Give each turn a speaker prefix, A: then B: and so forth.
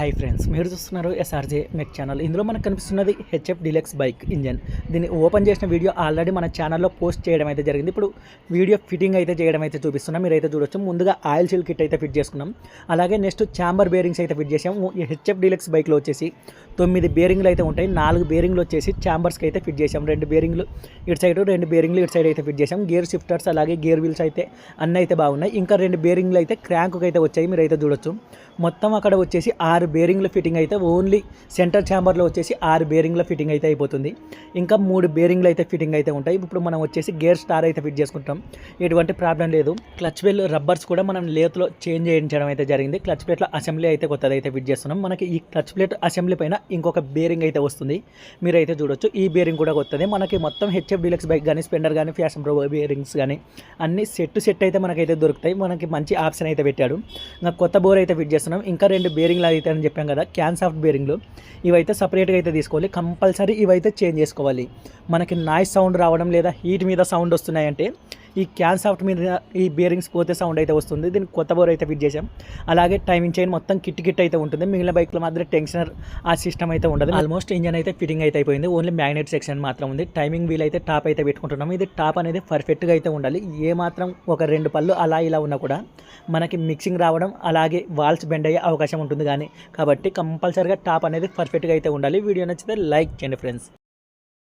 A: Hi friends మీరు చూస్తున్నారు SRJ మెక్ channel ఇందులో మనకు కనిపిస్తున్నది హెచ్ఎఫ్ డిలెక్స్ బైక్ ఇంజన్ దీన్ని ఓపెన్ చేసిన వీడియో ఆల్రెడీ మన ఛానల్లో పోస్ట్ చేయడం అయితే జరిగింది. ఇప్పుడు వీడియో ఫిట్టింగ్ అయితే చేయడం అయితే చూపిస్తున్నాం. మీరు అయితే చూడొచ్చు. ముందుగా ఆయిల్ సీల్ కిట్ అయితే ఫిట్ చేసుకున్నాం. అలాగే నెక్స్ట్ ఛాంబర్ బేరింగ్స్ అయితే ఫిట్ చేసాం హెచ్ఎఫ్ డిలెక్స్ బైక్లో వచ్చేసి తొమ్మిది బేరింగ్లు అయితే ఉంటాయి. నాలుగు బేరింగ్లు వచ్చేసి ఛాంబర్స్కి అయితే ఫిట్ చేసాం రెండు బేరింగ్లు ఇటు సైడ్ రెండు బేరింగ్లు ఇటు సైడ్ అయితే ఫిట్ చేసాం గేర్ షిఫ్టర్స్ అలాగే గేర్ వీల్స్ అయితే అన్నీ అయితే బాగున్నాయి. ఇంకా రెండు బేరింగ్లు అయితే క్రాంక్కి అయితే వచ్చాయి. మీరు అయితే చూడొచ్చు. మొత్తం అక్కడ వచ్చేసి ఆరు బేరింగ్ల ఫిట్టింగ్ అయితే ఓన్లీ సెంటర్ ఛాంబర్లో వచ్చేసి ఆరు బేరింగ్ల ఫిట్టింగ్ అయితే అయిపోతుంది. ఇంకా మూడు బేరింగ్లు అయితే ఫిట్టింగ్ అయితే ఉంటాయి. ఇప్పుడు మనం వచ్చేసి గేర్ స్టార్ అయితే ఫిట్ చేసుకుంటాం. ఎటువంటి ప్రాబ్లం లేదు. క్లచ్ బెల్ రబ్బర్స్ కూడా మనం లేత్లో చేంజ్ చేయించడం అయితే జరిగింది. క్లచ్ ప్లేట్ల అసెంబ్లీ అయితే కొత్తది అయితే ఫిట్ చేస్తున్నాం. మనకి ఈ క్లచ్ ప్లేట్ అసెంబ్లీ పైన ఇంకొక బేరింగ్ అయితే వస్తుంది. మీరైతే చూడొచ్చు. ఈ బేరింగ్ కూడా కొత్తది. మనకి మొత్తం హెచ్ఎఫ్ డీలక్స్ బైక్ కానీ స్పెండర్ కానీ ఫ్యాషన్ ప్రో బేరింగ్స్ కానీ అన్ని సెట్ సెట్ అయితే మనకైతే దొరుకుతాయి. మనకి మంచి ఆప్షన్ అయితే పెట్టాడు. ఇంకా కొత్త బోర్ అయితే ఫిట్ చేస్తున్నాం. ఇంకా రెండు బేరింగ్లు అయితే పెట్టారని చెప్పాం కదా క్యాన్ సాఫ్ట్ బేరింగ్లు ఇవైతే సపరేట్గా అయితే తీసుకోవాలి. కంపల్సరీ ఇవైతే చేంజ్ చేసుకోవాలి. మనకి నాయిస్ సౌండ్ రావడం లేదా హీట్ మీద సౌండ్ వస్తున్నాయంటే ఈ క్యాన్ సాఫ్ట్ మీద ఈ బేరింగ్స్ పోతే సౌండ్ అయితే వస్తుంది. దీనికి కొత్త బోర్ అయితే ఫిట్ చేసాం అలాగే టైమింగ్ చైన్ మొత్తం కిట్ కిట్ అయితే ఉంటుంది. మిగిలిన బైక్లో మాత్రం టెన్షనర్ ఆ సిస్టమ్ అయితే ఉండదు. ఆల్మోస్ట్ ఇంజన్ అయితే ఫిట్టింగ్ అయితే అయిపోయింది. ఓన్లీ మ్యాగ్నెట్ సెక్షన్ మాత్రం ఉంది. టైమింగ్ వీల్ అయితే టాప్ అయితే పెట్టుకుంటున్నాం. ఇది టాప్ అనేది పర్ఫెక్ట్గా అయితే ఉండాలి. ఏ మాత్రం ఒక రెండు పళ్ళు అలా ఇలా ఉన్నా కూడా మనకి మిక్సింగ్ రావడం అలాగే వాల్స్ బెండ్ అయ్యే అవకాశం ఉంటుంది కానీ. కాబట్టి కంపల్సరీగా టాప్ అనేది పర్ఫెక్ట్గా అయితే ఉండాలి. వీడియో నచ్చితే లైక్ చేయండి ఫ్రెండ్స్